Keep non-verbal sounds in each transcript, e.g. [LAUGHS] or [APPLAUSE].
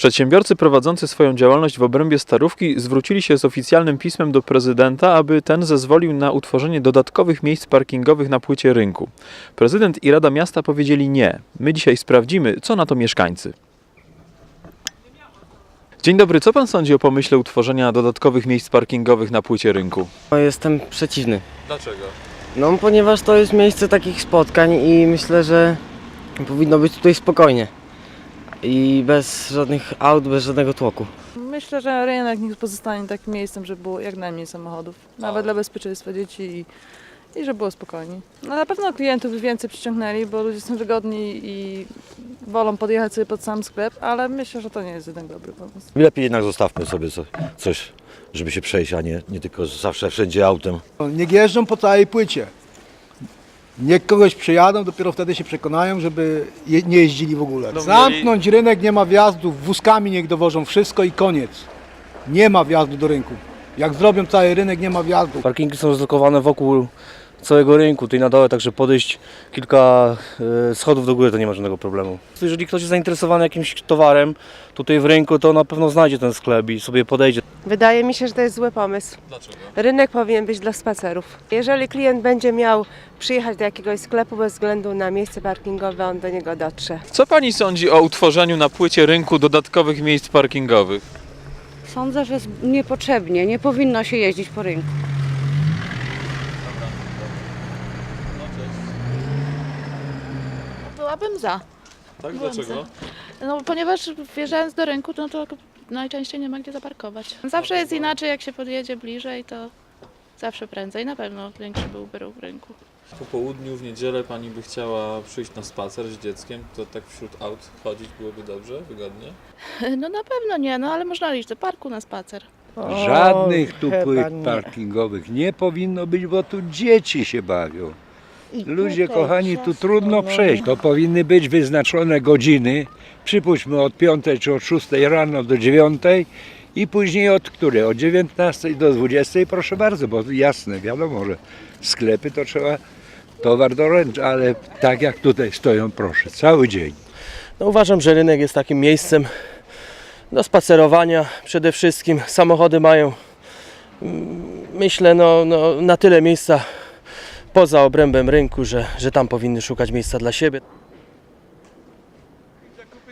Przedsiębiorcy prowadzący swoją działalność w obrębie Starówki zwrócili się z oficjalnym pismem do prezydenta, aby ten zezwolił na utworzenie dodatkowych miejsc parkingowych na płycie rynku. Prezydent i Rada Miasta powiedzieli nie. My dzisiaj sprawdzimy, co na to mieszkańcy. Dzień dobry, co pan sądzi o pomyśle utworzenia dodatkowych miejsc parkingowych na płycie rynku? No, Jestem przeciwny. Dlaczego? No, ponieważ to jest miejsce takich spotkań i myślę, że powinno być tutaj spokojnie. I bez żadnych aut, bez żadnego tłoku. Myślę, że rynek niech pozostanie takim miejscem, żeby było jak najmniej samochodów. Nawet dla bezpieczeństwa dzieci i, i żeby było spokojniej. No na pewno klientów więcej przyciągnęli, bo ludzie są wygodni i wolą podjechać sobie pod sam sklep, ale myślę, że to nie jest jeden dobry pomysł. Lepiej jednak zostawmy sobie co, coś, żeby się przejść, a nie, nie tylko zawsze wszędzie autem. Niech jeżdżą po całej płycie. Niech kogoś przejadą, dopiero wtedy się przekonają, żeby je, nie jeździli w ogóle. No, Zamknąć rynek, nie ma wjazdów, wózkami niech dowożą wszystko i koniec. Nie ma wjazdu do rynku. Jak zrobią cały rynek, nie ma wjazdu. Parkingi są zlokowane wokół całego rynku, tutaj na dole, także podejść kilka e, schodów do góry to nie ma żadnego problemu. Jeżeli ktoś jest zainteresowany jakimś towarem tutaj w rynku, to na pewno znajdzie ten sklep i sobie podejdzie. Wydaje mi się, że to jest zły pomysł. Dlaczego? Rynek powinien być dla spacerów. Jeżeli klient będzie miał przyjechać do jakiegoś sklepu bez względu na miejsce parkingowe, on do niego dotrze. Co pani sądzi o utworzeniu na płycie rynku dodatkowych miejsc parkingowych? Sądzę, że jest niepotrzebnie, nie powinno się jeździć po rynku. Byłabym za. Tak, Byłam dlaczego? No, ponieważ wjeżdżając do rynku, no to najczęściej nie ma gdzie zaparkować. Zawsze jest inaczej, jak się podjedzie bliżej, to zawsze prędzej. Na pewno większy byłby ruch w rynku. Po południu w niedzielę pani by chciała przyjść na spacer z dzieckiem, to tak wśród aut chodzić byłoby dobrze, wygodnie? [LAUGHS] No na pewno nie, no ale można iść do parku na spacer. Żadnych tu chyba płyt nie. parkingowych nie powinno być, bo tu dzieci się bawią. Ludzie kochani, tu trudno przejść. To powinny być wyznaczone godziny. Przypuśćmy od 5 czy od 6 rano do 9 i później od której? Od 19 do 20, proszę bardzo, bo jasne, wiadomo, że sklepy to trzeba towar doręczyć, ale tak jak tutaj stoją, proszę, cały dzień. No, uważam, że rynek jest takim miejscem do spacerowania. Przede wszystkim samochody mają, mm, myślę, no, no, na tyle miejsca poza obrębem rynku, że, że tam powinny szukać miejsca dla siebie.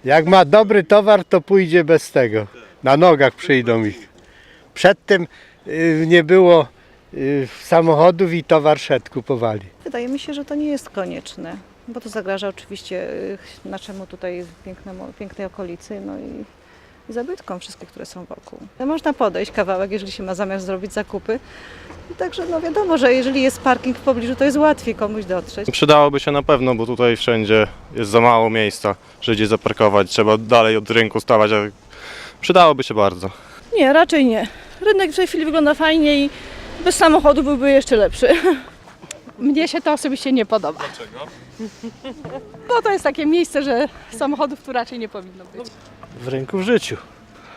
Jak ma dobry towar, to pójdzie bez tego. Na nogach przyjdą ich. Przedtem y, nie było y, samochodów i towar szedł kupowali. Wydaje mi się, że to nie jest konieczne, bo to zagraża oczywiście y, naszemu tutaj pięknemu, pięknej okolicy, no i, i zabytkom wszystkie, które są wokół. No, Można podejść kawałek, jeżeli się ma zamiar zrobić zakupy. I Także no wiadomo, że jeżeli jest parking w pobliżu, to jest łatwiej komuś dotrzeć. Przydałoby się na pewno, bo tutaj wszędzie jest za mało miejsca, że gdzie zaparkować. Trzeba dalej od rynku stawać, a przydałoby się bardzo. Nie, raczej nie. Rynek w tej chwili wygląda fajnie i bez samochodu byłby jeszcze lepszy. [LAUGHS] Mnie się to osobiście nie podoba. Dlaczego? No to jest takie miejsce, że samochodów tu raczej nie powinno być. W rynku w życiu.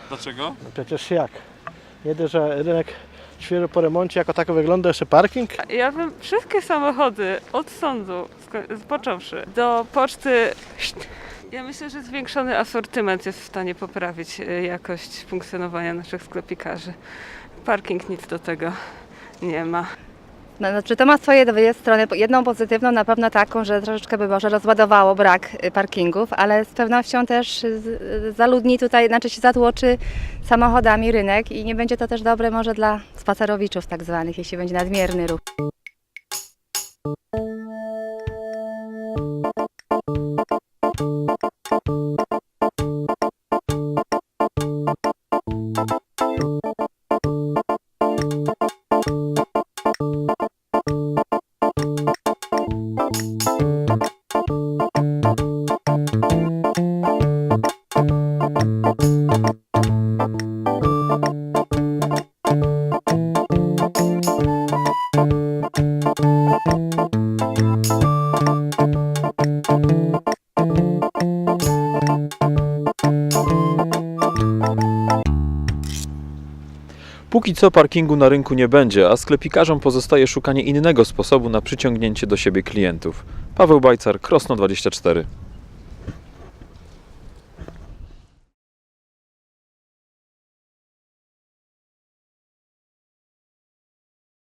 Dlaczego? No przecież jak? Nie dość, że rynek świeżo po remoncie jako tako wygląda, jeszcze parking. Ja bym wszystkie samochody od sądu, począwszy, do poczty ja myślę, że zwiększony asortyment jest w stanie poprawić y, jakość funkcjonowania naszych sklepikarzy. Parking nic do tego nie ma. Znaczy to ma swoje dwie strony. Jedną pozytywną na pewno taką, że troszeczkę by może rozładowało brak y, parkingów, ale z pewnością też y, zaludni tutaj, znaczy się zatłoczy samochodami rynek i nie będzie to też dobre może dla spacerowiczów tak zwanych, jeśli będzie nadmierny ruch. Póki co parkingu na rynku nie będzie, a sklepikarzom pozostaje szukanie innego sposobu na przyciągnięcie do siebie klientów. Paweł Bajcar, Krosno 24.